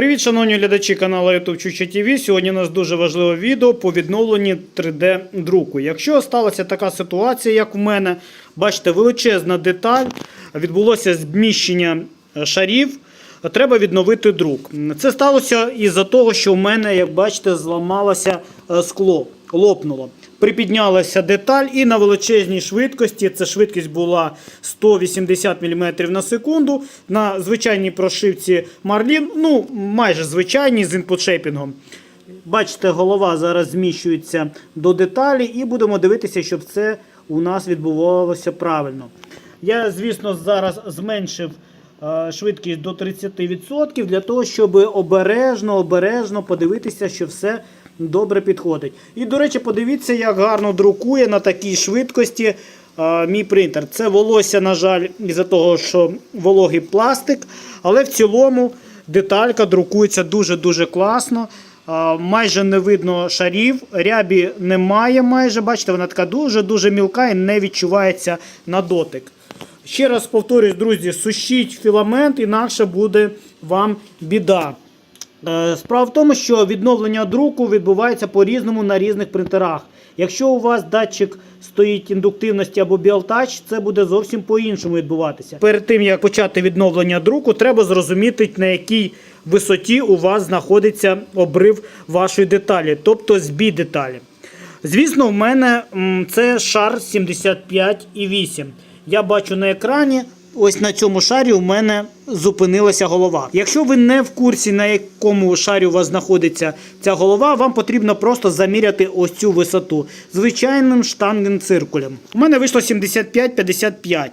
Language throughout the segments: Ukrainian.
Привіт, шановні глядачі каналу YouTube Чуча ТВ. Сьогодні у нас дуже важливе відео по відновленні 3D-друку. Якщо сталася така ситуація, як в мене, бачите, величезна деталь, відбулося зміщення е, шарів, треба відновити друк. Це сталося із-за того, що в мене, як бачите, зламалося е, скло, лопнуло. Припіднялася деталь і на величезній швидкості, це швидкість була 180 мм на секунду, на звичайній прошивці Marlin, ну майже звичайній з інпутшейпінгом. Бачите, голова зараз зміщується до деталі, і будемо дивитися, щоб це у нас відбувалося правильно. Я, звісно, зараз зменшив е, швидкість до 30% для того, щоб обережно, обережно подивитися, що все добре підходить. І, до речі, подивіться, як гарно друкує на такій швидкості е, мій принтер. Це волосся, на жаль, із-за того, що вологий пластик, але в цілому деталька друкується дуже-дуже класно. А, Майже не видно шарів, рябі немає майже. Бачите, вона така дуже-дуже мілка і не відчувається на дотик. Ще раз повторюсь, друзі, сушіть філамент, інакше буде вам біда. Е, Справа в тому, що відновлення друку відбувається по-різному на різних принтерах. Якщо у вас датчик стоїть індуктивності або біалтач, це буде зовсім по-іншому відбуватися. Перед тим як почати відновлення друку, треба зрозуміти, на якій висоті у вас знаходиться обрив вашої деталі, тобто збій деталі. Звісно, в мене це шар 75,8. Я бачу на екрані. Ось на цьому шарі у мене зупинилася голова. Якщо ви не в курсі, на якому шарі у вас знаходиться ця голова, вам потрібно просто заміряти ось цю висоту звичайним штангенциркулем. У мене вийшло 75-55.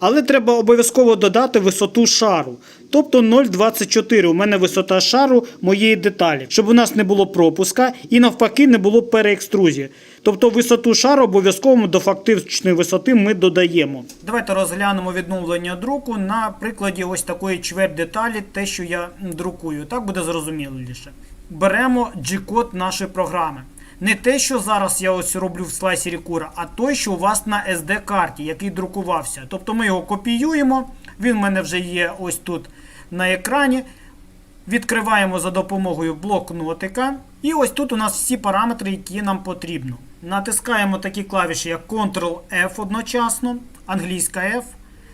Але треба обов'язково додати висоту шару. Тобто 0,24 у мене висота шару моєї деталі, щоб у нас не було пропуска і навпаки не було переекструзії. Тобто висоту шару обов'язково до фактичної висоти ми додаємо. Давайте розглянемо відновлення друку на прикладі ось такої чверть деталі, те, що я друкую. Так буде зрозуміліше. Беремо G-код нашої програми. Не те, що зараз я ось роблю в слайсері кура, а той, що у вас на SD-карті, який друкувався. Тобто ми його копіюємо, він в мене вже є ось тут на екрані. Відкриваємо за допомогою блокнотика. І ось тут у нас всі параметри, які нам потрібно. Натискаємо такі клавіші, як Ctrl-F одночасно, англійська F.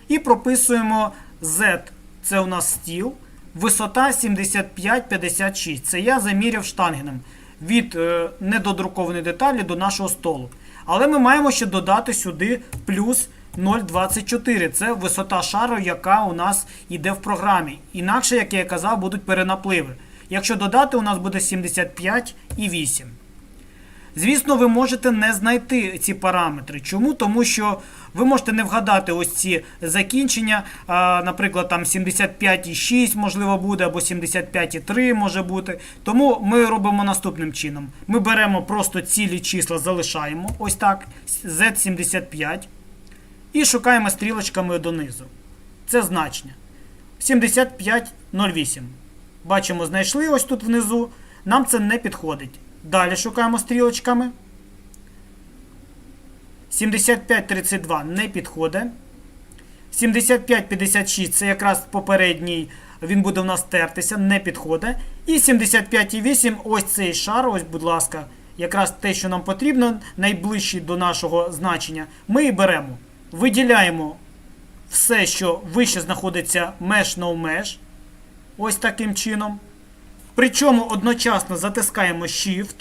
І прописуємо Z, це у нас стіл. Висота 75-56. Це я заміряв штангеном від е, недодрукованої деталі до нашого столу. Але ми маємо ще додати сюди плюс 0,24. Це висота шару, яка у нас йде в програмі. Інакше, як я казав, будуть перенапливи. Якщо додати, у нас буде 75,8. Звісно, ви можете не знайти ці параметри. Чому? Тому що ви можете не вгадати ось ці закінчення. Наприклад, там 75,6 можливо буде, або 75,3 може бути. Тому ми робимо наступним чином: ми беремо просто цілі числа, залишаємо ось так, Z75, і шукаємо стрілочками донизу. Це значення. 75,08. Бачимо, знайшли ось тут внизу. Нам це не підходить. Далі шукаємо стрілочками. 75,32 не підходить. 75,56 це якраз попередній, він буде в нас тертися, не підходить. І 75,8 ось цей шар, ось, будь ласка, якраз те, що нам потрібно, найближчий до нашого значення, ми і беремо. Виділяємо все, що вище знаходиться mesh no mesh. Ось таким чином. Причому одночасно затискаємо Shift,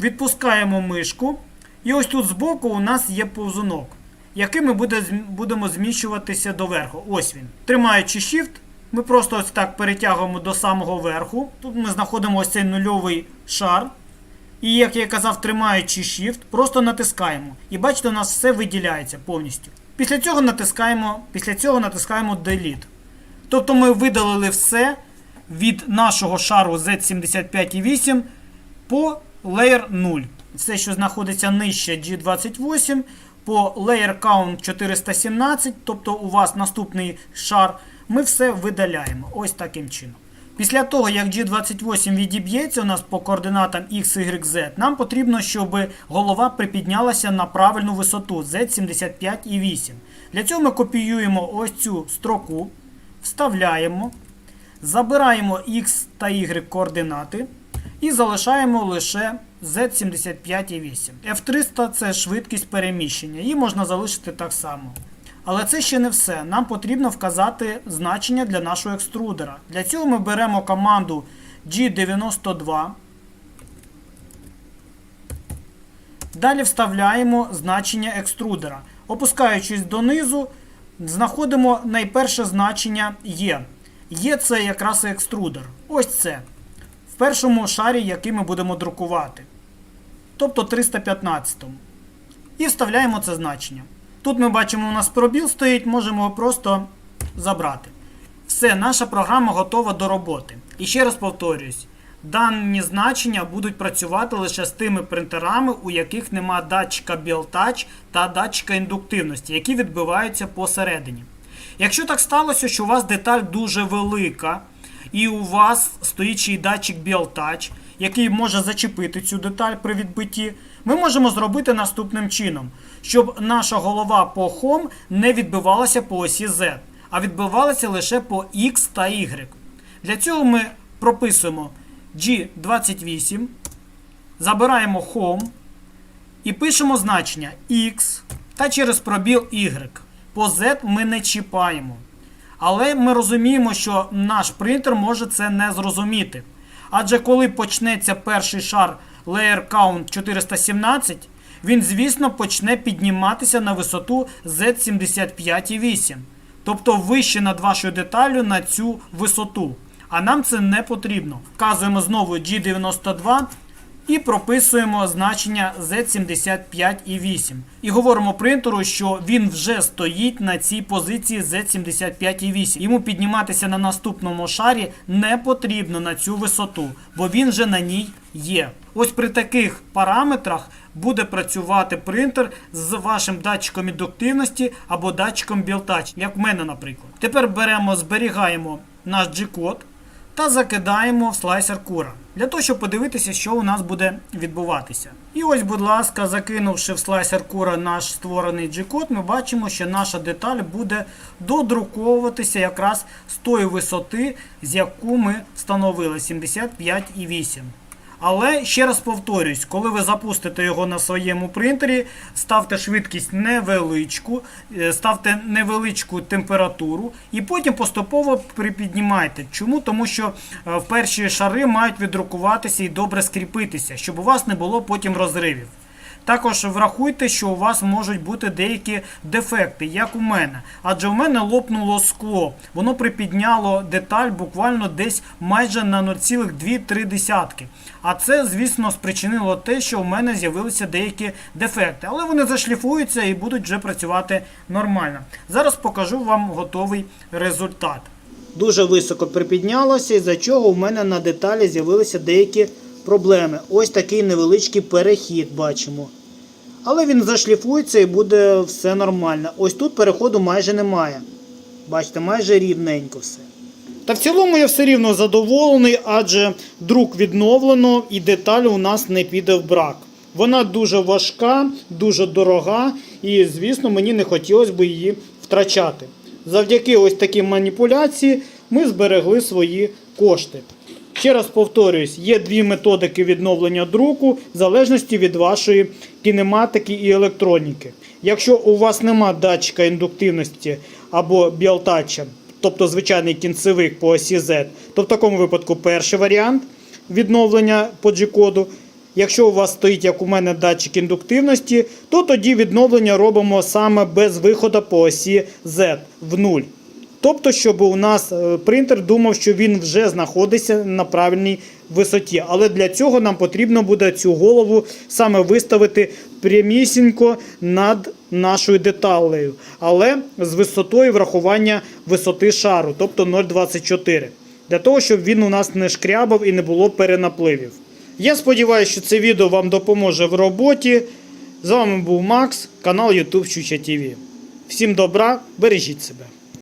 відпускаємо мишку. І ось тут збоку у нас є повзунок, який ми буде, будемо зміщуватися доверху. Ось він. Тримаючи Shift, ми просто ось так перетягуємо до самого верху. Тут ми знаходимо ось цей нульовий шар. І, як я казав, тримаючи Shift, просто натискаємо. І бачите, у нас все виділяється повністю. Після цього натискаємо, після цього натискаємо Delete. Тобто ми видалили все від нашого шару Z75,8 по Layer 0. Все, що знаходиться нижче G28, по Layer Count 417, тобто у вас наступний шар, ми все видаляємо. Ось таким чином. Після того, як G28 відіб'ється у нас по координатам X, Y, Z, нам потрібно, щоб голова припіднялася на правильну висоту Z75,8. Для цього ми копіюємо ось цю строку, вставляємо. Забираємо X та Y координати і залишаємо лише Z75,8. F300 це швидкість переміщення, її можна залишити так само. Але це ще не все. Нам потрібно вказати значення для нашого екструдера. Для цього ми беремо команду G92. Далі вставляємо значення екструдера. Опускаючись донизу, знаходимо найперше значення Є. Є це якраз екструдер. Ось це. В першому шарі, який ми будемо друкувати. Тобто 315. І вставляємо це значення. Тут ми бачимо, у нас пробіл стоїть, можемо його просто забрати. Все, наша програма готова до роботи. І ще раз повторюсь: дані значення будуть працювати лише з тими принтерами, у яких нема датчика BLTouch та датчика індуктивності, які відбиваються посередині. Якщо так сталося, що у вас деталь дуже велика, і у вас стоїть ще й датчик BLTouch, який може зачепити цю деталь при відбитті, ми можемо зробити наступним чином, щоб наша голова по Home не відбивалася по осі Z, а відбивалася лише по X та Y. Для цього ми прописуємо G28, забираємо Home і пишемо значення X та через пробіл Y. По Z ми не чіпаємо. Але ми розуміємо, що наш принтер може це не зрозуміти. Адже коли почнеться перший шар Layer Count 417, він, звісно, почне підніматися на висоту Z75,8. Тобто вище над вашою деталлю на цю висоту. А нам це не потрібно. Вказуємо знову G92 і прописуємо значення Z75,8. І говоримо принтеру, що він вже стоїть на цій позиції Z75,8. Йому підніматися на наступному шарі не потрібно на цю висоту, бо він вже на ній є. Ось при таких параметрах буде працювати принтер з вашим датчиком індуктивності або датчиком BLTouch, як в мене, наприклад. Тепер беремо, зберігаємо наш G-код та закидаємо в слайсер кура. Для того, щоб подивитися, що у нас буде відбуватися. І ось, будь ласка, закинувши в слайсер кура наш створений G-код, ми бачимо, що наша деталь буде додруковуватися якраз з тої висоти, з яку ми встановили 75,8. Але ще раз повторюсь, коли ви запустите його на своєму принтері, ставте швидкість невеличку, е, ставте невеличку температуру і потім поступово припіднімайте. Чому? Тому що е, перші шари мають відрукуватися і добре скріпитися, щоб у вас не було потім розривів. Також врахуйте, що у вас можуть бути деякі дефекти, як у мене. Адже у мене лопнуло скло. Воно припідняло деталь буквально десь майже на 0,2-3. А це, звісно, спричинило те, що у мене з'явилися деякі дефекти. Але вони зашліфуються і будуть вже працювати нормально. Зараз покажу вам готовий результат. Дуже високо припіднялося, із-за чого у мене на деталі з'явилися деякі проблеми. Ось такий невеличкий перехід бачимо. Але він зашліфується і буде все нормально. Ось тут переходу майже немає. Бачите, майже рівненько все. Та в цілому я все рівно задоволений, адже друк відновлено і деталь у нас не піде в брак. Вона дуже важка, дуже дорога, і, звісно, мені не хотілося б її втрачати. Завдяки ось такій маніпуляції ми зберегли свої кошти. Ще раз повторюсь, є дві методики відновлення друку в залежності від вашої кінематики і електроніки. Якщо у вас нема датчика індуктивності або біалтача, тобто звичайний кінцевик по осі Z, то в такому випадку перший варіант відновлення по G-коду. Якщо у вас стоїть, як у мене, датчик індуктивності, то тоді відновлення робимо саме без виходу по осі Z в нуль. Тобто, щоб у нас е, принтер думав, що він вже знаходиться на правильній висоті. Але для цього нам потрібно буде цю голову саме виставити прямісінько над нашою деталею, але з висотою врахування висоти шару, тобто 0,24. Для того, щоб він у нас не шкрябав і не було перенапливів. Я сподіваюся, що це відео вам допоможе в роботі. З вами був Макс, канал YouTube Чуча ТВ. Всім добра, бережіть себе.